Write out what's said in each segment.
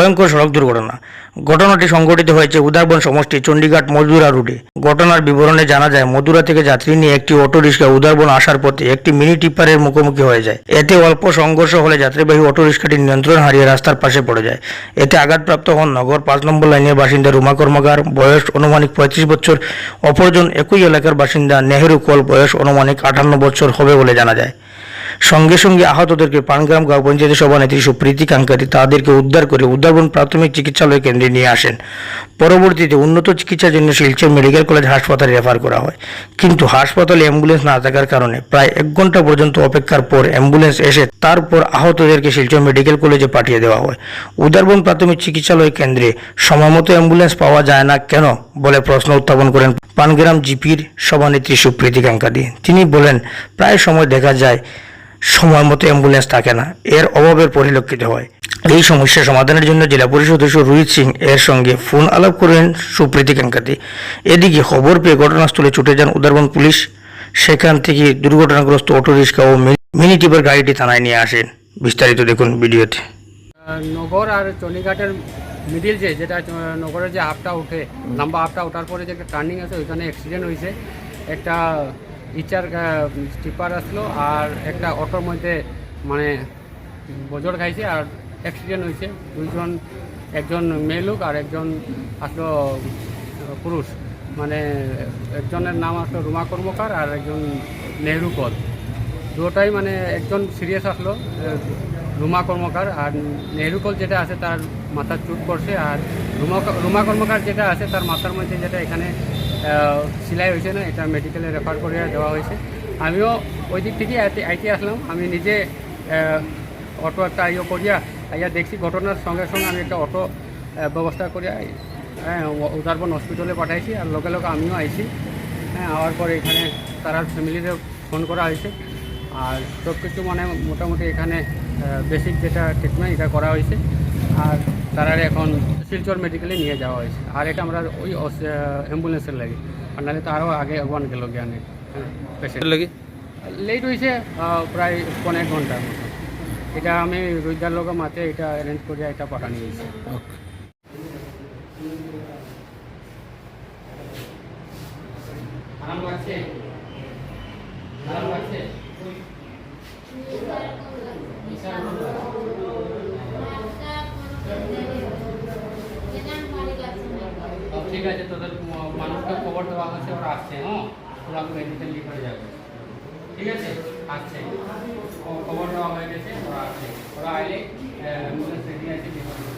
ভয়ঙ্কর সড়ক দুর্ঘটনা। ঘটনাটি সংঘটিত হয়েছে উদারবন সমষ্টি, চণ্ডীঘাট মধুরা রুটে। ঘটনার বিবরণে জানা যায় মধুরা থেকে যাত্রী নিয়ে একটি অটো রিক্সা উদারবন আসার পথে একটি মিনি টিপারের মুখোমুখি হয়ে যায়। এতে অল্প সংঘর্ষ হলে যাত্রীবাহী অটো রিক্সাটি নিয়ন্ত্রণ হারিয়ে রাস্তার পাশে পড়ে যায়। এতে আঘাতপ্রাপ্ত হন নগর পাঁচ নম্বর লাইনের বাসিন্দা রুমা কর্মকার, বয়স অনুমানিক পঁয়ত্রিশ বছর। অপরজন একই এলাকার বাসিন্দা নেহেরু কল, বয়স অনুমানিক আটান্ন বছর হবে বলে জানা যায়। সঙ্গে সঙ্গে আহতদেরকে পানগ্রাম গাঁও পঞ্চায়েত সভানেত্রী সুপ্রীতি কাঙ্কারি তাদেরকে উদ্ধার করে উদ্ধারবন প্রাথমিক চিকিৎসালয় কেন্দ্রে নিয়ে আসেন। পরবর্তীতে উন্নত চিকিৎসার জন্য শিলচর মেডিকেল কলেজ হাসপাতালে রেফার করা হয়। কিন্তু হাসপাতালে অ্যাম্বুলেন্স না থাকার কারণে প্রায় এক ঘণ্টা পর্যন্ত অপেক্ষার পর অ্যাম্বুলেন্স এসে তারপর আহতদেরকে শিলচর মেডিকেল কলেজে পাঠিয়ে দেওয়া হয়। উদারবন প্রাথমিক চিকিৎসালয় কেন্দ্রে সময়মতো অ্যাম্বুলেন্স পাওয়া যায় না কেন বলে প্রশ্ন উত্থাপন করেন পানগ্রাম জিপির সভানেত্রী সুপ্রীতি কাঙ্কাদি তিনি বলেন, প্রায় সময় দেখা যায় সময় মতো অ্যাম্বুলেন্স থাকে না। এর অভাবের পরিলক্ষিত হয়। এই সমস্যা সমাধানের জন্য জেলা পরিষদ সদস্য রোহিত সিং এর সঙ্গে ফোন আলাপ করেন সুপ্রীতি কাঙ্কাতি। এদিকে খবর পেয়ে ঘটনাস্থলে ছুটে যান উদারবন পুলিশ। সেখান থেকে দুর্ঘটনাগ্রস্ত অটো, রিক্সা ও মিনি টিপার গাড়িটি থানায় নিয়ে আসেন। বিস্তারিত দেখুন ভিডিওতে। নগর আর চণ্ডীঘাটের মিডিল যে, যেটা নগরের যে আপটা উঠে লম্বা আপটা ওঠার পরে যে একটা টার্নিং আছে, ওইখানে অ্যাক্সিডেন্ট হয়েছে। একটা ইচার স্টিপার আসলো আর একটা অটোর মধ্যে মানে বজর খাইছে আর অ্যাক্সিডেন্ট হয়েছে দুইজন, একজন মেয়ে লোক আর একজন আসলো পুরুষ। মানে একজনের নাম আসলো রুমা কর্মকার আর একজন নেহরু কল। দুটাই মানে একজন সিরিয়াস আসলো রুমা কর্মকার আর নেহরু কল যেটা আছে তার মাথার চুট করছে আর রুমা রুমা কর্মকার যেটা আছে তার মাথার মধ্যে যেটা এখানে সেলাই হয়েছে না এটা মেডিকেলে রেফার করে দেওয়া হয়েছে আমিও ওই দিক আইতে আইতে আসলাম আমি নিজে অটো একটা ইয়ে করিয়া আইয়া দেখছি ঘটনার সঙ্গে সঙ্গে আমি একটা অটো ব্যবস্থা করিয়া হ্যাঁ উদারবন হসপিটালে পাঠাইছি আর লগে লগে আমিও আইছি। হ্যাঁ আওয়ার পরে এখানে তারা ফ্যামিলিতে ফোন করা হয়েছে আর সব কিছু মানে মোটামুটি এখানে বেসিক যেটা ট্রিটমেন্ট এটা করা হয়েছে আর তারা এখন শিলচর মেডিকেলে নিয়ে যাওয়া হয়েছে। আর এটা আমরা ওই অ্যাম্বুলেন্সের লাগে। আর নাহলে তো আরও আগে ওয়ান গেল জ্ঞানে। পেশেন্ট লাগি? লেট হয়েছে আহ, প্রায় পনেরো ঘণ্টার মতো। এটা আমি রোজগার লোকের মাঠে এটা অ্যারেঞ্জ করে এটা পাঠানো হয়েছে। আরাম লাগছে? ঠিক আছে তোদের মানুষকে খবর দেওয়া হয়েছে ওরা আসছে হ্যাঁ? ওরা মেডিকেল লিখে যাবে। ঠিক আছে? আসছে। খবর দেওয়া হয়ে গেছে ওরা আসছে। ওরা আইলে অ্যাম্বুলেন্স রেডি আছে লিখে যাবে।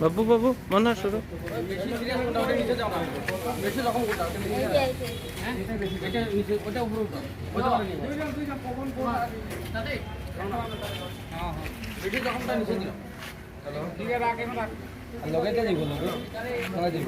বাবু বাবু মনে শুরু। লগে দিব লগে লগে দিব